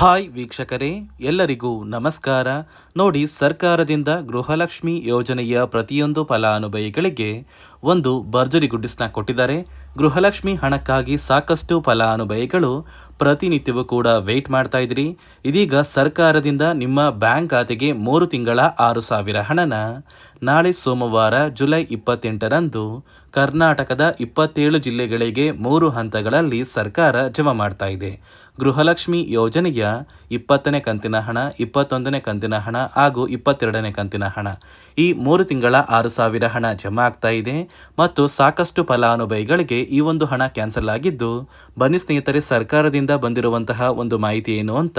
Hi ವೀಕ್ಷಕರೇ, ಎಲ್ಲರಿಗೂ ನಮಸ್ಕಾರ. ನೋಡಿ, ಸರ್ಕಾರದಿಂದ ಗೃಹಲಕ್ಷ್ಮಿ ಯೋಜನೆಯ ಪ್ರತಿಯೊಂದು ಫಲಾನುಭವಿಗಳಿಗೆ ಒಂದು ಭರ್ಜರಿ ಗುಡ್ಡಿಸ್ನ ಕೊಟ್ಟಿದ್ದಾರೆ. ಗೃಹಲಕ್ಷ್ಮಿ ಹಣಕ್ಕಾಗಿ ಸಾಕಷ್ಟು ಫಲಾನುಭವಿಗಳು ಪ್ರತಿನಿತ್ಯವೂ ಕೂಡ ವೆಯ್ಟ್ ಮಾಡ್ತಾ ಇದ್ರಿ. ಇದೀಗ ಸರ್ಕಾರದಿಂದ ನಿಮ್ಮ ಬ್ಯಾಂಕ್ ಖಾತೆಗೆ ಮೂರು ತಿಂಗಳ ಆರು ಸಾವಿರ ಹಣನ ನಾಳೆ ಸೋಮವಾರ ಜುಲೈ ಇಪ್ಪತ್ತೆಂಟರಂದು ಕರ್ನಾಟಕದ ಇಪ್ಪತ್ತೇಳು ಜಿಲ್ಲೆಗಳಿಗೆ ಮೂರು ಹಂತಗಳಲ್ಲಿ ಸರ್ಕಾರ ಜಮಾ ಮಾಡ್ತಾ ಇದೆ. ಗೃಹಲಕ್ಷ್ಮಿ ಯೋಜನೆಯ ಇಪ್ಪತ್ತನೇ ಕಂತಿನ ಹಣ, ಇಪ್ಪತ್ತೊಂದನೇ ಕಂತಿನ ಹಣ ಹಾಗೂ ಇಪ್ಪತ್ತೆರಡನೇ ಕಂತಿನ ಹಣ. ಈ ಮೂರು ತಿಂಗಳ ಆರು ಸಾವಿರ ಹಣ ಜಮಾ ಆಗ್ತಾ ಇದೆ ಮತ್ತು ಸಾಕಷ್ಟು ಫಲಾನುಭವಿಗಳಿಗೆ ಈ ಒಂದು ಹಣ ಕ್ಯಾನ್ಸಲ್ ಆಗಿದ್ದು, ಬನ್ನಿ ಸ್ನೇಹಿತರೆ, ಸರ್ಕಾರದಿಂದ ಬಂದಿರುವಂತಹ ಒಂದು ಮಾಹಿತಿ ಏನು ಅಂತ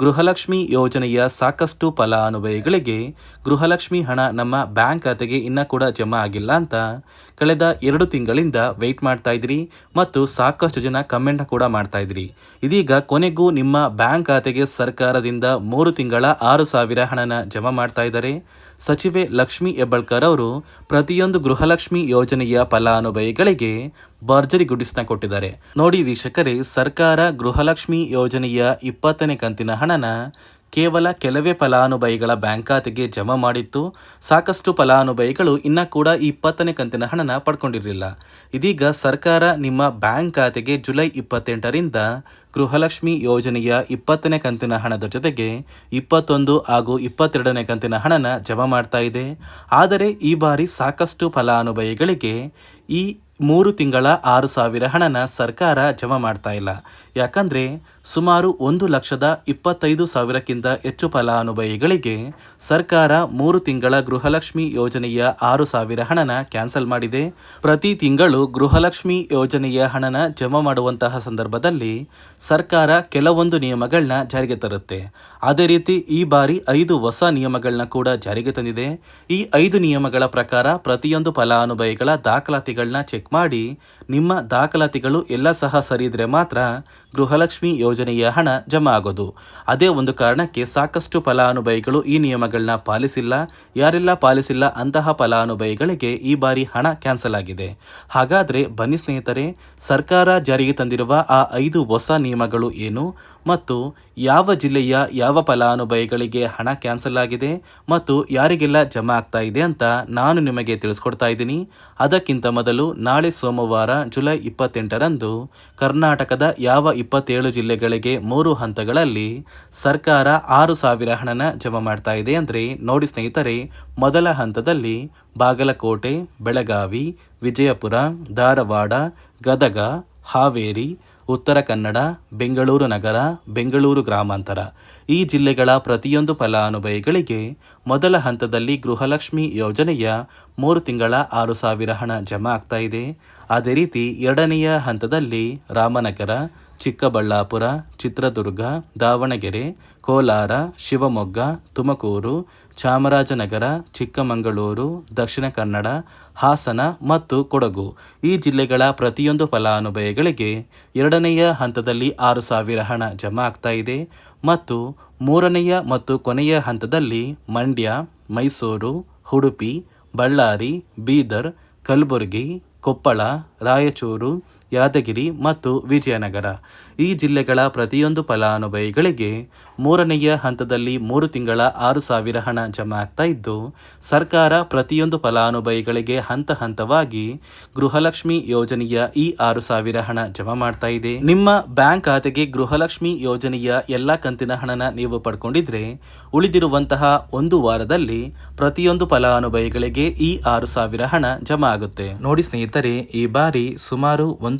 ಗೃಹಲಕ್ಷ್ಮಿ ಯೋಜನೆಯ ಸಾಕಷ್ಟು ಫಲಾನುಭವಿಗಳಿಗೆ ಗೃಹಲಕ್ಷ್ಮಿ ಹಣ ನಮ್ಮ ಬ್ಯಾಂಕ್ ಖಾತೆಗೆ ಇನ್ನೂ ಕೂಡ ಜಮಾ ಆಗಿಲ್ಲ ಅಂತ ಕಳೆದ ಎರಡು ತಿಂಗಳಿಂದ ವೆಯ್ಟ್ ಮಾಡ್ತಾ ಇದ್ರಿ ಮತ್ತು ಸಾಕಷ್ಟು ಜನ ಕಮೆಂಟ್ ಕೂಡ ಮಾಡ್ತಾ ಇದ್ರಿ ಇದೀಗ ಕೊನೆಗೂ ನಿಮ್ಮ ಬ್ಯಾಂಕ್ ಖಾತೆಗೆ ಸರ್ಕಾರದಿಂದ ಮೂರು ತಿಂಗಳ ಆರು ಸಾವಿರ ಹಣನ ಜಮಾ ಮಾಡ್ತಾ ಇದ್ದಾರೆ. ಸಚಿವೆ ಲಕ್ಷ್ಮಿ ಹೆಬ್ಬಳ್ಕರ್ ಅವರು ಪ್ರತಿಯೊಂದು ಗೃಹಲಕ್ಷ್ಮಿ ಯೋಜನೆಯ ಫಲಾನುಭವಿಗಳಿಗೆ ಭರ್ಜರಿ ಗುಡಿಸ್ನ ಕೊಟ್ಟಿದ್ದಾರೆ. ನೋಡಿ ವೀಕ್ಷಕರೇ, ಸರ್ಕಾರ ಗೃಹಲಕ್ಷ್ಮಿ ಯೋಜನೆಯ ಇಪ್ಪತ್ತನೇ ಕಂತಿನ ಹಣನ ಕೇವಲ ಕೆಲವೇ ಫಲಾನುಭವಿಗಳ ಬ್ಯಾಂಕ್ ಖಾತೆಗೆ ಜಮಾ ಮಾಡಿತ್ತು. ಸಾಕಷ್ಟು ಫಲಾನುಭವಿಗಳು ಇನ್ನೂ ಕೂಡ ಈ ಇಪ್ಪತ್ತನೇ ಕಂತಿನ ಹಣನ ಪಡ್ಕೊಂಡಿರಲಿಲ್ಲ. ಇದೀಗ ಸರ್ಕಾರ ನಿಮ್ಮ ಬ್ಯಾಂಕ್ ಖಾತೆಗೆ ಜುಲೈ ಇಪ್ಪತ್ತೆಂಟರಿಂದ ಗೃಹಲಕ್ಷ್ಮಿ ಯೋಜನೆಯ ಇಪ್ಪತ್ತನೇ ಕಂತಿನ ಹಣದ ಜೊತೆಗೆ ಇಪ್ಪತ್ತೊಂದು ಹಾಗೂ ಇಪ್ಪತ್ತೆರಡನೇ ಕಂತಿನ ಹಣನ ಜಮಾ ಮಾಡ್ತಾ ಇದೆ. ಆದರೆ ಈ ಬಾರಿ ಸಾಕಷ್ಟು ಫಲಾನುಭವಿಗಳಿಗೆ ಈ ಮೂರು ತಿಂಗಳ ಆರು ಸಾವಿರ ಹಣನ ಸರ್ಕಾರ ಜಮಾ ಮಾಡ್ತಾ ಇಲ್ಲ. ಯಾಕಂದರೆ ಸುಮಾರು ಒಂದು ಲಕ್ಷದ ಇಪ್ಪತ್ತೈದು ಸಾವಿರಕ್ಕಿಂತ ಹೆಚ್ಚು ಫಲಾನುಭವಿಗಳಿಗೆ ಸರ್ಕಾರ ಮೂರು ತಿಂಗಳ ಗೃಹಲಕ್ಷ್ಮಿ ಯೋಜನೆಯ ಆರು ಸಾವಿರ ಹಣನ ಕ್ಯಾನ್ಸಲ್ ಮಾಡಿದೆ. ಪ್ರತಿ ತಿಂಗಳು ಗೃಹಲಕ್ಷ್ಮಿ ಯೋಜನೆಯ ಹಣನ ಜಮಾ ಮಾಡುವಂತಹ ಸಂದರ್ಭದಲ್ಲಿ ಸರ್ಕಾರ ಕೆಲವೊಂದು ನಿಯಮಗಳನ್ನ ಜಾರಿಗೆ ತರುತ್ತೆ. ಅದೇ ರೀತಿ ಈ ಬಾರಿ ಐದು ಹೊಸ ನಿಯಮಗಳನ್ನ ಕೂಡ ಜಾರಿಗೆ ತಂದಿದೆ. ಈ ಐದು ನಿಯಮಗಳ ಪ್ರಕಾರ ಪ್ರತಿಯೊಂದು ಫಲಾನುಭವಿಗಳ ದಾಖಲಾತಿಗಳನ್ನ ಚೆಕ್ ಮಾಡಿ ನಿಮ್ಮ ದಾಖಲಾತಿಗಳು ಎಲ್ಲ ಸಹ ಸರಿ ಮಾತ್ರ ಗೃಹಲಕ್ಷ್ಮಿ ಯೋಜನೆಯ ಹಣ ಜಮಾ ಆಗೋದು. ಅದೇ ಒಂದು ಕಾರಣಕ್ಕೆ ಸಾಕಷ್ಟು ಫಲಾನುಭವಿಗಳು ಈ ನಿಯಮಗಳನ್ನ ಪಾಲಿಸಿಲ್ಲ. ಯಾರೆಲ್ಲ ಪಾಲಿಸಿಲ್ಲ ಅಂತಹ ಫಲಾನುಭವಿಗಳಿಗೆ ಈ ಬಾರಿ ಹಣ ಕ್ಯಾನ್ಸಲ್ ಆಗಿದೆ. ಹಾಗಾದರೆ ಬನ್ನಿ ಸ್ನೇಹಿತರೆ, ಸರ್ಕಾರ ಜಾರಿಗೆ ತಂದಿರುವ ಆ ಐದು ಹೊಸ ನಿಯಮಗಳು ಏನು? ಮತ್ತು ಯಾವ ಜಿಲ್ಲೆಯ ಯಾವ ಫಲಾನುಭವಿಗಳಿಗೆ ಹಣ ಕ್ಯಾನ್ಸಲ್ ಆಗಿದೆ? ಮತ್ತು ಯಾರಿಗೆಲ್ಲ ಜಮಾ ಆಗ್ತಾ ಇದೆ ಅಂತ ನಾನು ನಿಮಗೆ ತಿಳಿಸ್ಕೊಡ್ತಾ ಇದ್ದೀನಿ. ಅದಕ್ಕಿಂತ ಮೊದಲು ನಾಳೆ ಸೋಮವಾರ ಜುಲೈ ಇಪ್ಪತ್ತೆಂಟರಂದು ಕರ್ನಾಟಕದ ಯಾವ ಇಪ್ಪತ್ತೇಳು ಜಿಲ್ಲೆಗಳಿಗೆ ಮೂರು ಹಂತಗಳಲ್ಲಿ ಸರ್ಕಾರ ಆರು ಸಾವಿರ ಹಣನ ಜಮಾ ಮಾಡ್ತಾ ಇದೆ ಅಂದರೆ ನೋಡಿ ಸ್ನೇಹಿತರೆ, ಮೊದಲ ಹಂತದಲ್ಲಿ ಬಾಗಲಕೋಟೆ, ಬೆಳಗಾವಿ, ವಿಜಯಪುರ, ಧಾರವಾಡ, ಗದಗ, ಹಾವೇರಿ, ಉತ್ತರ ಕನ್ನಡ, ಬೆಂಗಳೂರು ನಗರ, ಬೆಂಗಳೂರು ಗ್ರಾಮಾಂತರ. ಈ ಜಿಲ್ಲೆಗಳ ಪ್ರತಿಯೊಂದು ಫಲಾನುಭವಿಗಳಿಗೆ ಮೊದಲ ಹಂತದಲ್ಲಿ ಗೃಹಲಕ್ಷ್ಮಿ ಯೋಜನೆಯ ಮೂರು ತಿಂಗಳ ಆರು ಸಾವಿರ ಹಣ ಜಮಾ ಆಗ್ತಾ ಇದೆ. ಅದೇ ರೀತಿ ಎರಡನೆಯ ಹಂತದಲ್ಲಿ ರಾಮನಗರ ಚಿಕ್ಕಬಳ್ಳಾಪುರ, ಚಿತ್ರದುರ್ಗ, ದಾವಣಗೆರೆ, ಕೋಲಾರ, ಶಿವಮೊಗ್ಗ, ತುಮಕೂರು, ಚಾಮರಾಜನಗರ, ಚಿಕ್ಕಮಗಳೂರು, ದಕ್ಷಿಣ ಕನ್ನಡ, ಹಾಸನ ಮತ್ತು ಕೊಡಗು. ಈ ಜಿಲ್ಲೆಗಳ ಪ್ರತಿಯೊಂದು ಫಲಾನುಭವಿಗಳಿಗೆ ಎರಡನೆಯ ಹಂತದಲ್ಲಿ ಆರು ಸಾವಿರ ಹಣ ಜಮಾ ಆಗ್ತಾ ಇದೆ ಮತ್ತು ಮೂರನೆಯ ಮತ್ತು ಕೊನೆಯ ಹಂತದಲ್ಲಿ ಮಂಡ್ಯ, ಮೈಸೂರು, ಉಡುಪಿ, ಬಳ್ಳಾರಿ, ಬೀದರ್, ಕಲಬುರಗಿ, ಕೊಪ್ಪಳ, ರಾಯಚೂರು ಯಾದಗಿರಿ ಮತ್ತು ವಿಜಯನಗರ. ಈ ಜಿಲ್ಲೆಗಳ ಪ್ರತಿಯೊಂದು ಫಲಾನುಭವಿಗಳಿಗೆ ಮೂರನೆಯ ಹಂತದಲ್ಲಿ ಮೂರು ತಿಂಗಳ ಆರು ಸಾವಿರ ಹಣ ಜಮಾ ಆಗ್ತಾ ಇದ್ದು, ಸರ್ಕಾರ ಪ್ರತಿಯೊಂದು ಫಲಾನುಭವಿಗಳಿಗೆ ಹಂತ ಹಂತವಾಗಿ ಗೃಹಲಕ್ಷ್ಮಿ ಯೋಜನೆಯ ಈ ಆರು ಸಾವಿರ ಹಣ ಜಮಾ ಮಾಡ್ತಾ ಇದೆ. ನಿಮ್ಮ ಬ್ಯಾಂಕ್ ಖಾತೆಗೆ ಗೃಹಲಕ್ಷ್ಮಿ ಯೋಜನೆಯ ಎಲ್ಲ ಕಂತಿನ ಹಣನ ನೀವು ಪಡ್ಕೊಂಡಿದ್ರೆ, ಉಳಿದಿರುವಂತಹ ಒಂದು ವಾರದಲ್ಲಿ ಪ್ರತಿಯೊಂದು ಫಲಾನುಭವಿಗಳಿಗೆ ಈ ಆರು ಸಾವಿರ ಹಣ ಜಮಾ ಆಗುತ್ತೆ. ನೋಡಿ ಸ್ನೇಹಿತರೆ, ಈ ಬಾರಿ ಸುಮಾರು ಒಂದು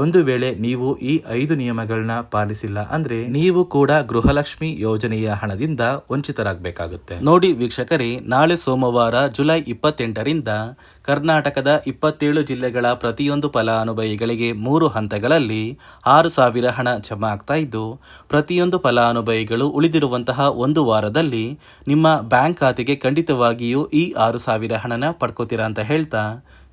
ಒಂದು ವೇಳೆ ನೀವು ಈ ಐದು ನಿಯಮಗಳನ್ನ ಪಾಲಿಸಿಲ್ಲ ಅಂದ್ರೆ ನೀವು ಕೂಡ ಗೃಹಲಕ್ಷ್ಮಿ ಯೋಜನೆಯ ಹಣದಿಂದ ವಂಚಿತರಾಗಬೇಕಾಗುತ್ತೆ. ನೋಡಿ ವೀಕ್ಷಕರೇ, ನಾಳೆ ಸೋಮವಾರ ಜುಲೈ ಇಪ್ಪತ್ತೆಂಟರಿಂದ ಕರ್ನಾಟಕದ ಇಪ್ಪತ್ತೇಳು ಜಿಲ್ಲೆಗಳ ಪ್ರತಿಯೊಂದು ಫಲಾನುಭವಿಗಳಿಗೆ ಮೂರು ಹಂತಗಳಲ್ಲಿ ಆರು ಸಾವಿರ ಹಣ ಜಮಾ ಆಗ್ತಾ ಇದ್ದು, ಪ್ರತಿಯೊಂದು ಫಲಾನುಭವಿಗಳು ಉಳಿದಿರುವಂತಹ ಒಂದು ವಾರದಲ್ಲಿ ನಿಮ್ಮ ಬ್ಯಾಂಕ್ ಖಾತೆಗೆ ಖಂಡಿತವಾಗಿಯೂ ಈ ಆರು ಸಾವಿರ ಹಣನ ಪಡ್ಕೋತೀರಾ ಅಂತ ಹೇಳ್ತಾ